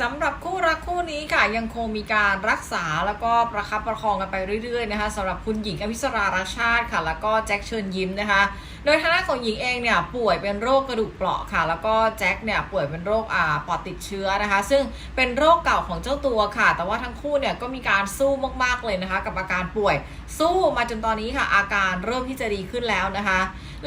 สำหรับคู่รักคู่นี้ค่ะยังคงมีการรักษาแล้วก็ประคับประคองกันไปเรื่อยๆนะคะสำหรับคุณหญิงอภิสรารักชาติค่ะ แล้วก็แจ็คเชิญยิ้มนะคะ โดยทางด้านของหญิงเองเนี่ยป่วยเป็นโรคกระดูกเปราะค่ะ แล้วก็แจ็คเนี่ยป่วยเป็นโรคอ่าปอดติดเชื้อนะคะ ซึ่งเป็นโรคเก่าของเจ้าตัวค่ะ แต่ว่าทั้งคู่เนี่ยก็มีการสู้มากๆเลยนะคะ กับอาการป่วยสู้มาจนตอนนี้ค่ะ อาการเริ่มที่จะดีขึ้นแล้วนะคะ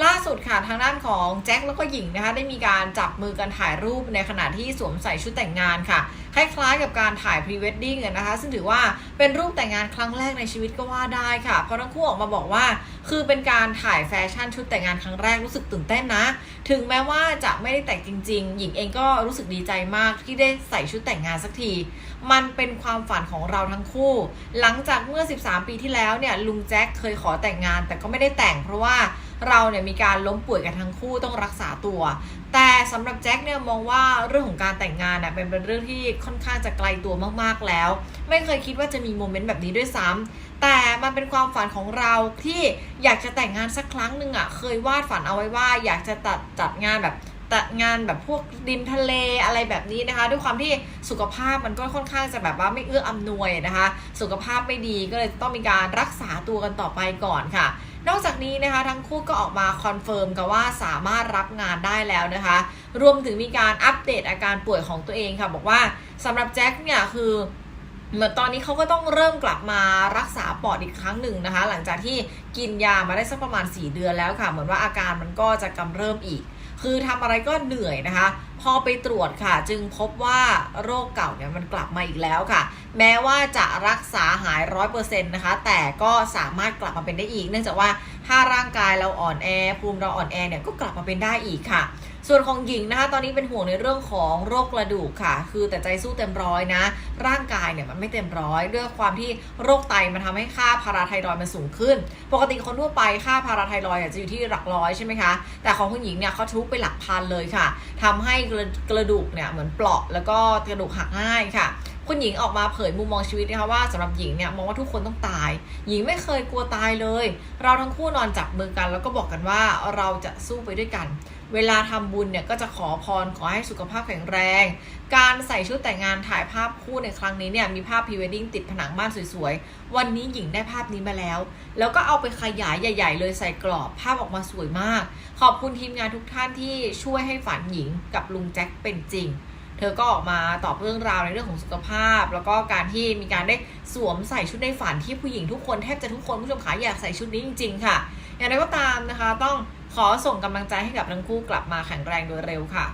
ล่าสุดค่ะทางด้านของแจ็คแล้วก็หญิงนะคะได้มีการจับมือกันถ่ายรูปในขณะที่สวมใส่ชุดแต่งงานค่ะคล้ายๆกับการถ่ายพรีเวดดิ้งนะคะ ซึ่งถือว่าเป็นรูปแต่งงานครั้งแรกในชีวิตก็ว่าได้ค่ะ เพราะทั้งคู่ออกมาบอกว่า คือเป็นการถ่ายแฟชั่นชุดแต่งงานครั้งแรกรู้สึกตื่นเต้นนะ ถึงแม้ว่าจะไม่ได้แต่งจริง ๆ หญิงเองก็รู้สึกดีใจมากที่ได้ใส่ชุดแต่งงานสักที มันเป็นความฝันของเราทั้งคู่ หลังจากเมื่อ 13 ปีที่แล้วเนี่ยลุงแจ็คเคยขอแต่งงานแต่ก็ไม่ได้แต่งเพราะว่า เราเนี่ยมีการล้มป่วยกันทั้งคู่ต้องรักษาตัว แต่สำหรับแจ็คเนี่ยมองว่าเรื่องของการแต่งงานเน่ยเป็นเป็นเรื่องที่ค่อนข้างจะไกลตัวมากๆแล้ว ไม่เคยคิดว่าจะมีโมเมนต์แบบนี้ด้วยซ้ำแต่มันเป็นความฝันของเราที่อยากจะแต่งงานสักครั้งหนึ่งอะ่ะเคยวาดฝันเอาไว้ว่าอยากจะจัดจัดงานแบบ ตัดงานแบบพวกริมทะเลอะไรแบบนี้นะคะ ด้วยความที่สุขภาพมันก็ค่อนข้างจะแบบว่าไม่เอื้ออำนวยนะคะ สุขภาพไม่ดีก็เลยต้องมีการรักษาตัวกันต่อไปก่อนค่ะ นอกจากนี้นะคะทั้งคู่ก็ออกมาคอนเฟิร์มกันว่าสามารถรับงานได้แล้วนะคะ รวมถึงมีการอัปเดตอาการป่วยของตัวเองค่ะ บอกว่าสำหรับแจ็คเนี่ยคือเหมือนตอนนี้เขาก็ต้องเริ่มกลับมารักษาปอดอีกครั้งหนึ่งนะคะ หลังจากที่กินยามาได้สักประมาณ 4 เดือนแล้วค่ะ เหมือนว่าอาการมันก็จะกำเริบอีก คือทำอะไรก็เหนื่อยนะคะ พอไปตรวจค่ะ จึงพบว่าโรคเก่าเนี่ยมันกลับมาอีกแล้วค่ะ แม้ว่าจะรักษาหายร้อยเปอร์เซ็นต์นะคะ แต่ก็สามารถกลับมาเป็นได้อีก เนื่องจากว่า ถ้าร่างกายเราอ่อนแอภูมิเราอ่อนแอเนี่ยก็กลับมาเป็นได้อีกค่ะ ส่วนของหญิงนะคะ ตอนนี้เป็นห่วงในเรื่องของโรคกระดูกค่ะ คือแต่ใจสู้เต็มร้อยนะ ร่างกายเนี่ยมันไม่เต็มร้อยด้วยความที่โรคไตมันทำให้ค่าพาราไทรอยมันสูงขึ้น ปกติคนทั่วไปค่าพาราไทรอยจะอยู่ที่หลักร้อยใช่ไหมคะ แต่ของคุณหญิงเนี่ยเขาทุบไปหลักพันเลยค่ะทำให้กระกระดูกเนี่ยเหมือนเปราะแล้วก็กระดูกหักง่ายค่ะ คุณหญิงออกมาเผยมุมมองชีวิตนะคะว่าสำหรับหญิงเนี่ยมองว่าทุกคนต้องตาย หญิงไม่เคยกลัวตายเลย เราทั้งคู่นอนจับมือกัน แล้วก็บอกกันว่าเราจะสู้ไปด้วยกัน เวลาทำบุญเนี่ยก็จะขอพรขอให้สุขภาพแข็งแรง การใส่ชุดแต่งงานถ่ายภาพคู่ในครั้งนี้เนี่ยมีภาพพรีเวดดิ้งติดผนังบ้านสวยๆ วันนี้หญิงได้ภาพนี้มาแล้ว แล้วก็เอาไปขยายใหญ่ ๆ เลยใส่กรอบภาพออกมาสวยมาก ขอบคุณทีมงานทุกท่านที่ช่วยให้ฝันหญิงกับลุงแจ็คเป็นจริง เธอก็ออกมาตอบเรื่องราวในเรื่องของสุขภาพ แล้วก็การที่มีการได้สวมใส่ชุดในฝันที่ผู้หญิงทุกคนแทบจะทุกคนผู้ชมขาอยากใส่ชุดนี้จริง ๆ ค่ะ อย่างไรก็ตามนะคะ ต้องขอส่งกำลังใจให้กับทั้งคู่กลับมาแข็งแรงโดยเร็วค่ะ